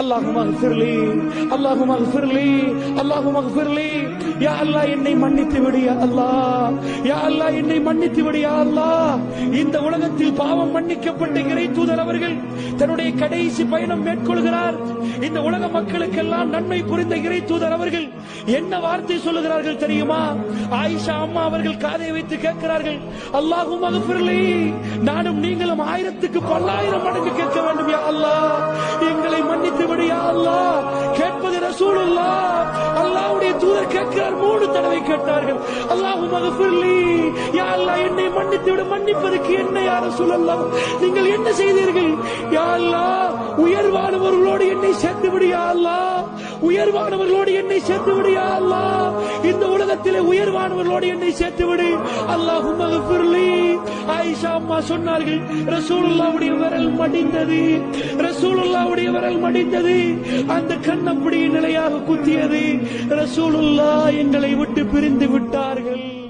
அல்லாஹும் அக்ஃபிர்லி அல்லாஹும் அல்லாஹும் யா அல்லா என்னை மன்னித்து விடியா அல்லாஹ். யா அல்லா என்னை மன்னித்து விடியா அல்லாஹ். இந்த உலகத்தில் பாவம் மன்னிக்கப்பட்ட இறை தூதர் அவர்கள் தன்னுடைய கடைசி பயணம் மேற்கொள்கிறார். இந்த உலக மக்களுக்கெல்லாம் நன்மை புரிந்த இறை தூதர் அவர்கள் என்ன வார்த்தை சொல்லுகிறார்கள் தெரியுமா? ஆயிஷா அம்மா அவர்கள் காதை வைத்து கேட்கிறார்கள் அல்லாஹும் அகஃபிர்லி நானும் நீங்களும் ஆயிரத்துக்கு பல்லாயிரம் மடங்கு கேட்க வேண்டும் யா அல்லாஹ். எங்களை அல்லா விடு யா அல்லாஹ் கேட்பது ரசூலுல்லாஹ். அல்லாஹ்வுடைய தூதர் கேட்கிறார். மூணு தடவை கேட்டார்கள். அல்லாஹு அகஃபிர்லி யா அல்லாஹ் என்னை மன்னித்து விட மன்னிப்பதற்கு என்ன யா ரசூலல்லாஹ்? நீங்கள் என்ன செய்தீர்கள்? யா அல்லாஹ் உயர்வானவர்களோடு என்னை சேர்த்து விடு யா அல்லாஹ். உயர்வானவர்களோடு என்னை சேர்த்து விடு யா அல்லாஹ். இந்த உலகத்திலே உயர்வானவர்களோடு என்னை சேர்த்து விடு அல்லாஹு மகஃபிர்லி ஆயிஷா அம்மா சொன்னார்கள் ரசூலுல்லாவுடைய விரல் மடிந்தது. ரசூலுல்லாவுடைய விரல் மடிந்தது. அந்த கண் அப்படியே நிலையாக குத்தியது. ரசூலுல்லா எங்களை விட்டு பிரிந்து விட்டார்கள்.